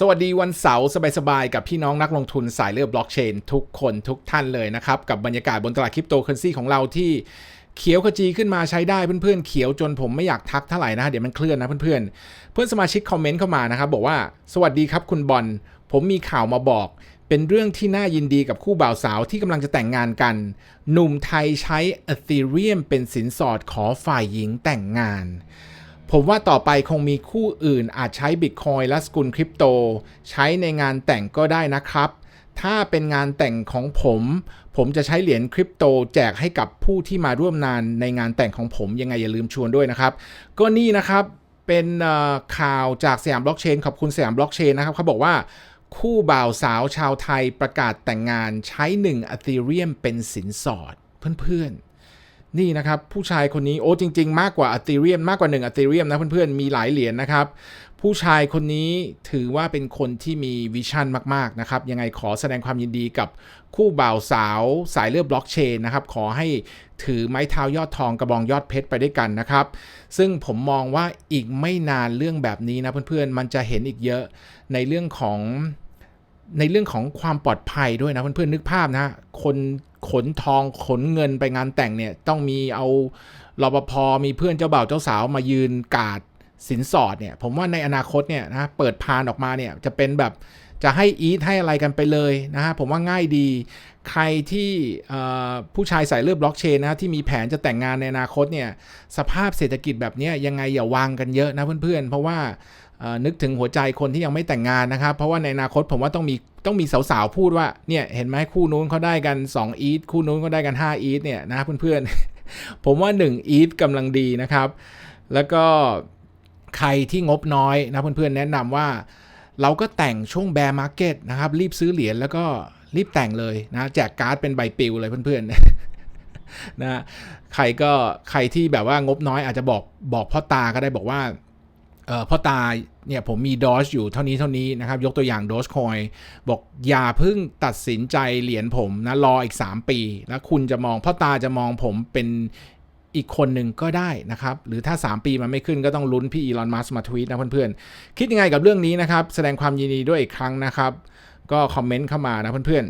สวัสดีวันเสาร์สบายๆ กับพี่น้องนักลงทุนสายเลือดบล็อกเชนทุกคนทุกท่านเลยนะครับ กับบรรยากาศบนตลาดคริปโตเคอเรนซีของเราที่เขียวขจีขึ้นมาใช้ได้เพื่อนๆเขียวจนผมไม่อยากทักเท่าไหร่นะเดี๋ยวมันเคลื่อนนะเพื่อนๆ เพื่อนสมาชิกคอมเมนต์เข้ามานะครับ บอกว่าสวัสดีครับคุณบอลผมมีข่าวมาบอก เป็นเรื่องที่น่ายินดีกับคู่บ่าวสาวที่กำลังจะแต่งงานกัน หนุ่มไทยใช้ Ethereum เป็นสินสอดขอฝ่ายหญิงแต่งงาน ผมว่าต่อไปคงมีคู่อื่นอาจใช้ Bitcoin และสกุลคริปโต ใช้ในงานแต่งก็ได้นะครับ ถ้าเป็นงานแต่งของผม ผมจะใช้เหรียญคริปโตแจกให้กับผู้ที่มาร่วมงานในงานแต่งของผมยังไงอย่าลืมชวนด้วยนะครับ ก็นี่นะครับเป็นข่าวจากสยามบล็อกเชนขอบคุณสยามบล็อกเชนนะครับเขาบอกว่าคู่บ่าวสาวชาวไทยประกาศแต่งงานใช้1 Ethereum เป็นสินสอดเพื่อนๆ นี่นะครับผู้ชายคนนี้โอ้จริง ๆ มากกว่า Ethereum มากกว่า1 Ethereum นะเพื่อนๆมีหลายเหรียญนะครับ ผู้ชายคนนี้ถือว่าเป็นคนที่มีวิชั่นมากๆนะครับยังไงขอแสดงความยินดีกับคู่บ่าวสาวสายเลือดบล็อกเชนนะครับขอให้ถือไม้เท้ายอดทองกระบองยอดเพชรไปด้วยกันนะครับ ซึ่งผมมองว่าอีกไม่นานเรื่องแบบนี้นะเพื่อนๆมันจะเห็นอีกเยอะในเรื่องของในเรื่องของความปลอดภัยด้วยนะเพื่อนๆนึกภาพนะคน ขนทองขนเงินไปงานแต่งเนี่ยต้องมีเอารปภมีเพื่อนเจ้าบ่าวเจ้าสาวมายืนกาดสินสอดเนี่ย ผมว่าในอนาคตเนี่ยนะเปิดพานออกมาเนี่ยจะเป็นแบบจะให้อีทให้อะไรกันไปเลยนะฮะผมว่าง่ายดี ใครที่ผู้ชายใส่เลือดบล็อกเชนนะที่มีแผนจะแต่งงานในอนาคตเนี่ยสภาพเศรษฐกิจแบบนี้ยังไงอย่าวางกันเยอะนะเพื่อนๆ เพราะว่า นึกถึงหัวใจคนที่ยังไม่แต่งงานนะครับ เพราะว่าในอนาคตผมว่าต้องมีต้องมีสาวๆพูดว่าเนี่ยเห็นไหมคู่นู้นเขาได้กัน2อีทคู่นู้นเขาได้กัน5อีทเนี่ยนะเพื่อนๆ ผมว่า1อีทกำลังดีนะครับ แล้วก็ใครที่งบน้อยนะเพื่อนๆแนะนำว่าเราก็แต่งช่วงแบร์มาร์เก็ตนะครับ รีบซื้อเหรียญแล้วก็รีบแต่งเลยนะแจกการ์ดเป็นใบปลิวเลยเพื่อนๆนะใครก็ใครที่แบบว่างบน้อยอาจจะบอกบอกพ่อตาก็ได้บอกว่า พ่อตาเนี่ยผมมีดอ e อยู่เท่านี้เท่านี้นะครับ ยกตัวอย่างดอ e คอยบอกอย่าเพิ่งตัดสินใจเหรียญผมนะ รออีก 3 ปี แล้วคุณจะมองพ่อตาจะมองผมเป็นอีกคนหนึ่งก็ได้นะครับ หรือถ้า 3 ปีมันไม่ขึ้นก็ต้องลุ้นพี่อีลอนมัสมาทวีตนะเพื่อนๆ คิดยังไงกับเรื่องนี้นะครับ แสดงความยินดีด้วยอีกครั้งนะครับ ก็คอมเมนต์เข้ามานะเพื่อน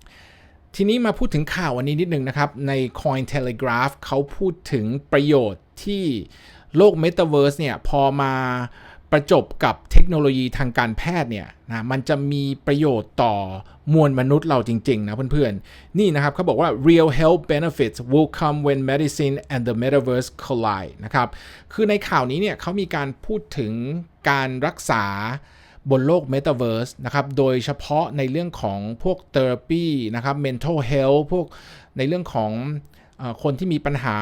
ๆทีนี้มาพูดถึงข่าววันนี้นิดนึงนะครับ ใน Coin Telegraph เขาพูดถึงประโยชน์ที่ โลก Metaverse เนี่ยพอมาประจบกับเทคโนโลยีทางการแพทย์เนี่ยนะมันจะมีประโยชน์ต่อมวลมนุษย์เราจริง ๆ นะเพื่อน ๆ นี่นะครับเขาบอกว่า real health benefits will come when medicine and the metaverse collide นะครับคือในข่าวนี้เนี่ยเขามีการพูดถึงการรักษาบนโลก Metaverse นะครับ โดยเฉพาะในเรื่องของพวก therapy นะครับ mental health พวกในเรื่องของ คนที่มีปัญหา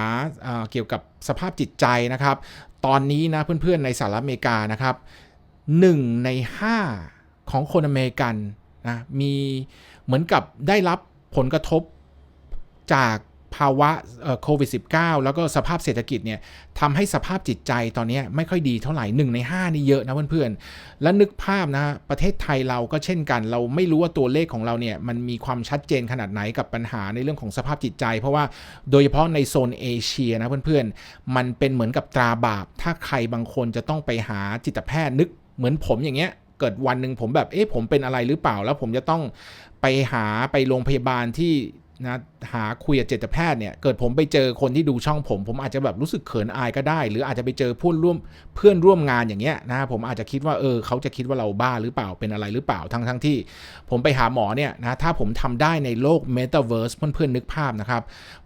เกี่ยวกับสภาพจิตใจนะครับ ตอนนี้นะเพื่อนๆในสหรัฐอเมริกานะครับ1ใน 5 ของคนอเมริกันนะมีเหมือนกับได้รับผลกระทบจาก ภาวะโควิด -19 แล้วก็สภาพเศรษฐกิจเนี่ยทำให้สภาพจิตใจตอนนี้ไม่ค่อยดีเท่าไหร่1ใน 5 นี่เยอะนะเพื่อนๆ และนึกภาพนะประเทศไทยเราก็เช่นกัน เราไม่รู้ว่าตัวเลขของเราเนี่ยมันมีความชัดเจนขนาดไหนกับปัญหาในเรื่องของสภาพจิตใจ เพราะว่าโดยเฉพาะในโซนเอเชียนะเพื่อนๆ มันเป็นเหมือนกับตราบาป ถ้าใครบางคนจะต้องไปหาจิตแพทย์นึกเหมือนผมอย่างเงี้ยเกิดวันหนึ่งผมแบบ เอ๊ะ ผมเป็นอะไรหรือเปล่า แล้วผมจะต้องไปหาไปโรงพยาบาลที่ นะหาคุยกับจิตแพทย์เนี่ยเกิดผมไปเจอคนที่ดูช่องผม ผมอาจจะแบบรู้สึกเขินอายก็ได้ หรืออาจจะไปเจอเพื่อนร่วมเพื่อนร่วมงานอย่างเงี้ยนะผมอาจจะคิดว่าเออเขาจะคิดว่าเราบ้าหรือเปล่าเป็นอะไรหรือเปล่าทั้งทั้งที่ ผมไปหาหมอเนี่ยนะถ้าผมทำได้ในโลก Metaverse เพื่อนๆนึกภาพนะครับ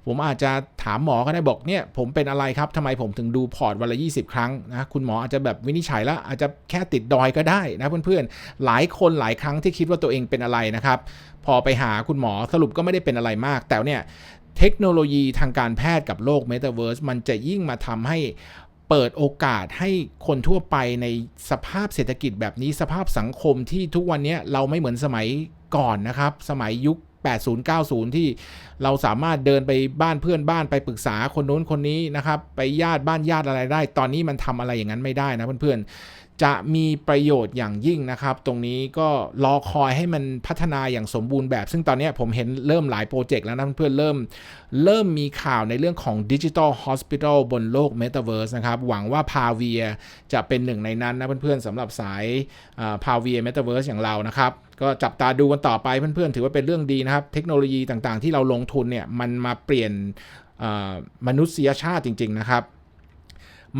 ผมอาจจะถามหมอก็ได้บอกเนี่ยผมเป็นอะไรครับทำไมผมถึงดูพอร์ตวันละ 20 ครั้งนะคุณหมออาจจะแบบวินิจฉัยแล้วอาจจะแค่ติดดอยก็ได้นะเพื่อนๆหลายคนหลายครั้งที่คิดว่าตัวเองเป็นอะไรนะครับพอไปหาคุณหมอสรุปก็ไม่ได้เป็นอะไรมาก แต่เนี่ยเทคโนโลยีทางการแพทย์กับโลก Metaverse มันจะยิ่งมาทำให้เปิดโอกาสให้คนทั่วไปในสภาพเศรษฐกิจแบบนี้สภาพสังคมที่ทุกวันนี้เราไม่เหมือนสมัยก่อนนะครับ สมัยยุค 80 90 ที่เราสามารถเดินไปบ้านเพื่อนบ้านไปปรึกษาคนโน้นคนนี้นะครับ ไปญาติบ้านญาติอะไรได้ ตอนนี้มันทำอะไรอย่างนั้นไม่ได้นะเพื่อนๆ จะมีประโยชน์อย่างยิ่งนะครับ ตรงนี้ก็รอคอยให้มันพัฒนาอย่างสมบูรณ์แบบ ซึ่งตอนนี้ผมเห็นเริ่มหลายโปรเจกต์แล้วนะเพื่อนเริ่ม เริ่มมีข่าวในเรื่องของ Digital Hospital บนโลก Metaverse นะครับ หวังว่าพาเวียจะเป็นหนึ่งในนั้นนะเพื่อนๆสำหรับสายพาเวีย Metaverse อย่างเรานะครับก็จับตาดูกันต่อไปเพื่อนๆ ถือว่าเป็นเรื่องดีนะครับ เทคโนโลยีต่างๆ ที่เราลงทุนเนี่ยมันมาเปลี่ยนมนุษยชาติจริง ๆ นะครับ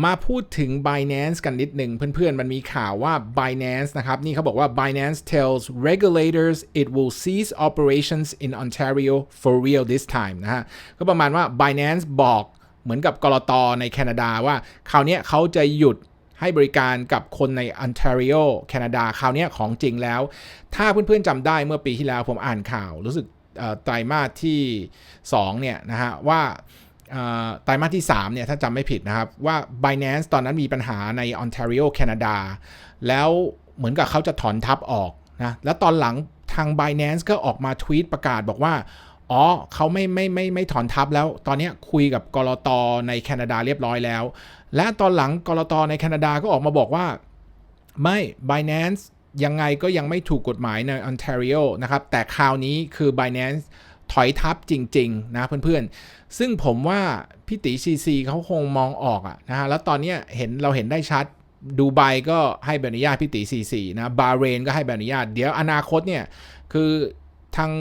มาพูดถึง Binance กันนิดหนึ่งเพื่อนๆ มันมีข่าวว่า Binance นะครับ นี่เขาบอกว่า Binance tells regulators it will cease operations in Ontario for real this time นะฮะ ก็ประมาณว่า Binance บอกเหมือนกับกรตในแคนาดาว่า คราวนี้เขาจะหยุดให้บริการกับคนใน Ontario แคนาดา คราวนี้ของจริงแล้ว ถ้าเพื่อนๆจำได้เมื่อปีที่แล้วผมอ่านข่าว รู้สึกไตรมาสที่ 2 เนี่ยนะฮะว่า ไตรมาสที่3เนี่ยถ้าจำไม่ผิดนะครับ ว่า Binance ตอนนั้นมีปัญหาใน Ontario แคนาดา แล้วเหมือนกับเขาจะถอนทับออกนะแล้วตอนหลังทาง Binance ก็ออกมาทวีตประกาศบอกว่า อ๋อเขาไม่ไม่ไม่ไม่ถอนทับแล้ว ตอนนี้คุยกับกรอตในแคนาดาเรียบร้อยแล้ว และตอนหลังกรอตในแคนาดาก็ออกมาบอกว่า ไม่ Binance ยังไงก็ยังไม่ถูกกฎหมายใน Ontario นะครับ แต่คราวนี้คือ Binance ถอยทับจริง ๆ นะเพื่อนๆ ซึ่งผมว่าพี่ตีซีซีเขาคงมองออกอะนะฮะ แล้วตอนเนี้ยเห็นเราเห็นได้ชัดดูไบก็ให้ใบอนุญาตพี่ตีซีซีนะ บาเรนก็ให้ใบอนุญาต เดี๋ยวอนาคตเนี่ย คือทาง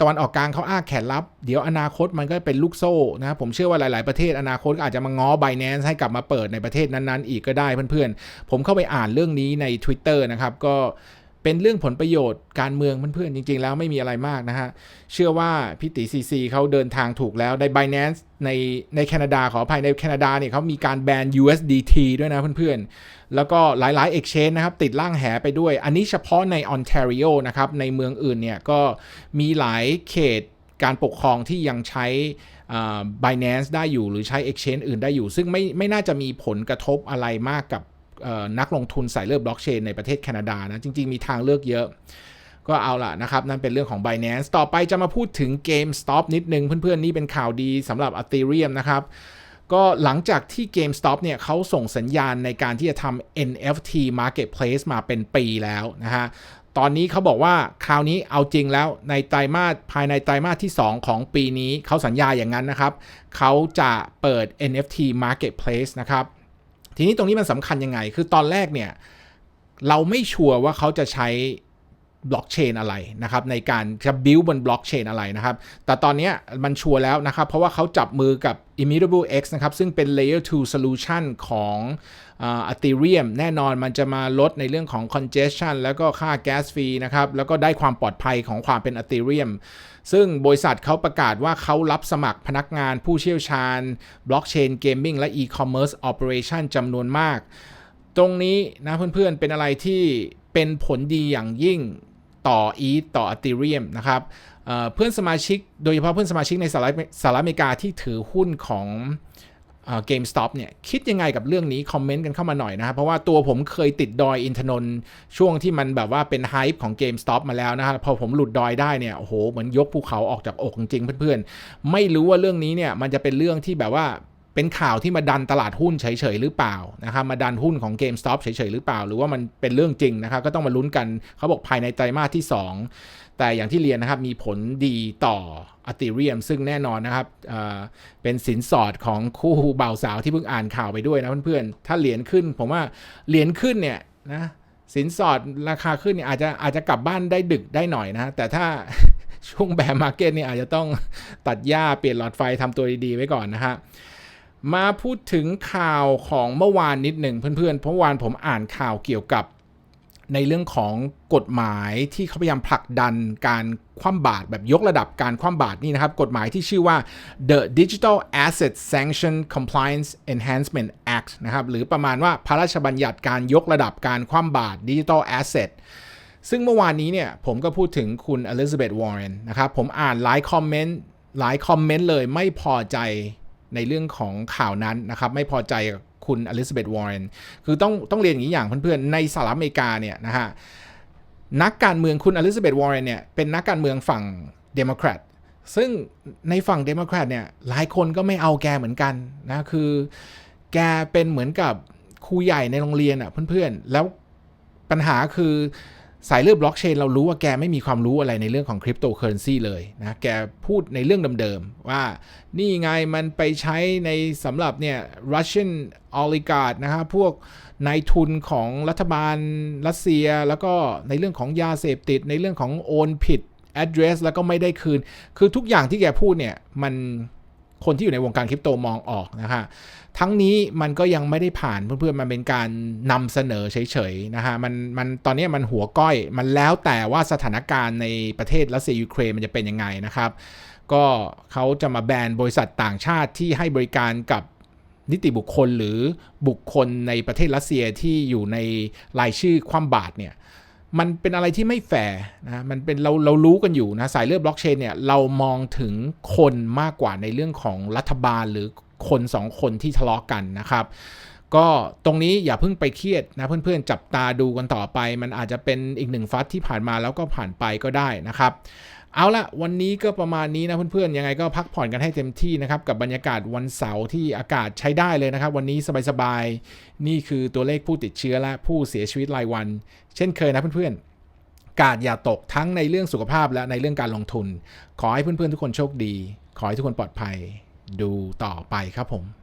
ตะวันออกกลางเขาอ้าแขนรับ เดี๋ยวอนาคตมันก็เป็นลูกโซ่นะผมเชื่อว่าหลาย ๆ ประเทศอนาคตก็อาจจะมาง้อ b บ n a n c e ให้กลับมาเปิดในประเทศนั้น ๆ อีกก็ได้เพื่อน ๆ ผมเข้าไปอ่านเรื่องนี้ใน Twitter นะครับ ก็ เป็นเรื่องผลประโยชน์การเมืองเพื่อนๆจริง ๆ แล้วไม่มีอะไรมากนะฮะ เชื่อว่าพี่ตีซีซีเขาเดินทางถูกแล้วใน Binance ในในแคนาดาขออภัยในแคนาดาเนี่ยเขามีการแบน USDT ด้วยนะเพื่อนๆ แล้วก็หลายๆ Exchange นะครับ ติดล่างแหไปด้วย อันนี้เฉพาะใน Ontario นะครับ ในเมืองอื่นเนี่ยก็มีหลายเขตการปกครองที่ยังใช้อ่า Binance ได้อยู่หรือใช้ Exchange อื่นได้อยู่ ซึ่งไม่ไม่น่าจะมีผลกระทบอะไรมากกับ นักลงทุนสายเลือดบล็อกเชนในประเทศแคนาดานะ จริง ๆ มีทางเลือกเยอะ ก็เอาล่ะนะครับ นั่นเป็นเรื่องของ Binance ต่อไปจะมาพูดถึง GameStop นิดนึง เพื่อน ๆ นี่เป็นข่าวดีสำหรับ Ethereum นะครับก็หลังจากที่ GameStop เนี่ยเขาส่งสัญญาณในการที่จะทำ NFT Marketplace มาเป็นปีแล้วนะฮะ ตอนนี้เขาบอกว่าคราวนี้เอาจริงแล้วในไตรมาสภายในไตรมาสที่ 2 ของปีนี้เขาสัญญาอย่างนั้นนะครับ เขาจะเปิด NFT Marketplace นะครับ ทีนี้ตรงนี้มันสำคัญยังไง คือตอนแรกเนี่ย เราไม่ชัวร์ว่าเขาจะใช้ บล็อกเชนอะไรนะครับในการจะบิวบนบล็อกเชนอะไรนะครับแต่ตอนนี้มันชัวร์แล้วนะครับ เพราะว่าเขาจับมือกับ Immutable X นะครับ ซึ่งเป็น Layer 2 Solution ของอ่า Ethereum แน่นอนมันจะมาลดในเรื่องของ congestion แล้วก็ค่า gas fee นะครับ แล้วก็ได้ความปลอดภัยของความเป็น Ethereum ซึ่งบริษัทเขาประกาศว่าเขารับสมัครพนักงานผู้เชี่ยวชาญบล็อกเชนเกมมิ่งและ e-commerce operation จำนวนมาก ตรงนี้นะเพื่อนๆเป็นอะไรที่เป็นผลดีอย่างยิ่ง ต่อ e ต่อ Ethereum นะครับเเพื่อนสมาชิกโดยเฉพาะเพื่อนสมาชิกในสหรัฐสหรัฐอเมริกาที่ถือหุ้นของเอ่อ GameStop เนี่ยคิดยังไงกับเรื่องนี้ คอมเมนต์กันเข้ามาหน่อยนะครับ เพราะว่าตัวผมเคยติดดอยอินทนนท์ช่วงที่มันแบบว่าเป็นไฮป์ของ GameStop มาแล้วนะครับพอผมหลุดดอยได้เนี่ยโอ้โหเหมือนยกภูเขาออกจากอกจริงเพื่อนๆ ไม่รู้ว่าเรื่องนี้เนี่ยมันจะเป็นเรื่องที่แบบว่า เป็นข่าวที่มาดันตลาดหุ้นเฉยๆหรือเปล่านะครับมาดันหุ้นของ GameStop เฉยๆหรือเปล่า หรือว่ามันเป็นเรื่องจริงนะครับก็ต้องมาลุ้นกันเขาบอกภายในไตรมาสที่ 2 แต่อย่างที่เรียนนะครับมีผลดีต่อ Ethereum ซึ่งแน่นอนนะครับเเป็นสินสอดของคู่บ่าวสาวที่เพิ่งอ่านข่าวไปด้วยนะเพื่อนๆถ้าเหรียญขึ้น ผมว่าเหรียญขึ้นเนี่ยนะสินสอดราคาขึ้นเนี่ยอาจจะอาจจะกลับบ้านได้ดึกได้หน่อยนะแต่ถ้าช่วงแบร์มาร์เก็ตเนี่ยอาจจะต้องตัดหญ้าเปลี่ยนหลอดไฟทำตัวดีๆไว้ก่อนนะฮะ มาพูดถึงข่าวของเมื่อวานนิดหนึ่งเพื่อนๆ เพราะวานผมอ่านข่าวเกี่ยวกับในเรื่องของกฎหมายที่เขาพยายามผลักดันการคว่ำบาตรแบบยกระดับการคว่ำบาตรนี่นะครับ กฎหมายที่ชื่อว่า The Digital Asset Sanction Compliance Enhancement Act นะครับ หรือประมาณว่าพระราชบัญญัติการยกระดับการคว่ำบาตร Digital Asset ซึ่งเมื่อวานนี้เนี่ยผมก็พูดถึงคุณอลิซาเบธวอร์เรนนะครับ ผมอ่านหลายคอมเมนต์หลายคอมเมนต์เลยไม่พอใจ ในเรื่องของข่าวนั้นนะครับไม่พอใจกับคุณอลิซาเบธวอร์เรนคือต้องต้องเรียนอย่างนี้อย่างเพื่อนๆในสหรัฐอเมริกาเนี่ยนะฮะนักการเมืองคุณอลิซาเบธวอร์เรนเนี่ยเป็นนักการเมืองฝั่งเดโมแครตซึ่งในฝั่งเดโมแครตเนี่ยหลายคนก็ไม่เอาแกเหมือนกันนะคือแกเป็นเหมือนกับครูใหญ่ในโรงเรียนอะเพื่อนๆ แล้วปัญหาคือ สายเลือดบล็อกเชนเรารู้ว่าแกไม่มีความรู้อะไรในเรื่องของคริปโตเคอเรนซีเลยนะแกพูดในเรื่องเดิมๆ ว่านี่ไงมันไปใช้ในสำหรับเนี่ย Russian oligarch นะครับพวกนายทุนของรัฐบาลรัสเซีย แล้วก็ในเรื่องของยาเสพติด ในเรื่องของโอนผิด address แล้วก็ไม่ได้คืน คือทุกอย่างที่แกพูดเนี่ยมัน คนที่อยู่ในวงการคริปโตมองออกนะฮะทั้งนี้มันก็ยังไม่ได้ผ่านเพื่อนๆมันเป็นการนำเสนอเฉยๆนะฮะมันมันตอนนี้มันหัวก้อยมันแล้วแต่ว่าสถานการณ์ในประเทศรัสเซียยูเครนมันจะเป็นยังไงนะครับ ก็เขาจะมาแบนบริษัทต่างชาติที่ให้บริการกับนิติบุคคลหรือบุคคลในประเทศรัสเซียที่อยู่ในรายชื่อคว่ำบาตรเนี่ย มันเป็นอะไรที่ไม่แฟร์นะมันเป็นเราเรารู้กันอยู่นะสายเลือดบล็อกเชนเนี่ยเรามองถึงคนมากกว่าในเรื่องของรัฐบาลหรือคนสองคนที่ทะเลาะกันนะครับ ก็ตรงนี้อย่าเพิ่งไปเครียดนะเพื่อนๆจับตาดูกันต่อไป มันอาจจะเป็นอีกหนึ่งฟัดที่ผ่านมาแล้วก็ผ่านไปก็ได้นะครับ เอาละวันนี้ก็ประมาณนี้นะเพื่อนๆ ยังไงก็พักผ่อนกันให้เต็มที่นะครับกับบรรยากาศวันเสาร์ที่อากาศใช้ได้เลยนะครับ วันนี้สบายๆ นี่คือตัวเลขผู้ติดเชื้อและผู้เสียชีวิตรายวัน เช่นเคยนะเพื่อนๆกาดอย่าตกทั้งในเรื่องสุขภาพและในเรื่องการลงทุน ขอให้เพื่อนๆทุกคนโชคดี ขอให้ทุกคนปลอดภัย ดูต่อไปครับผม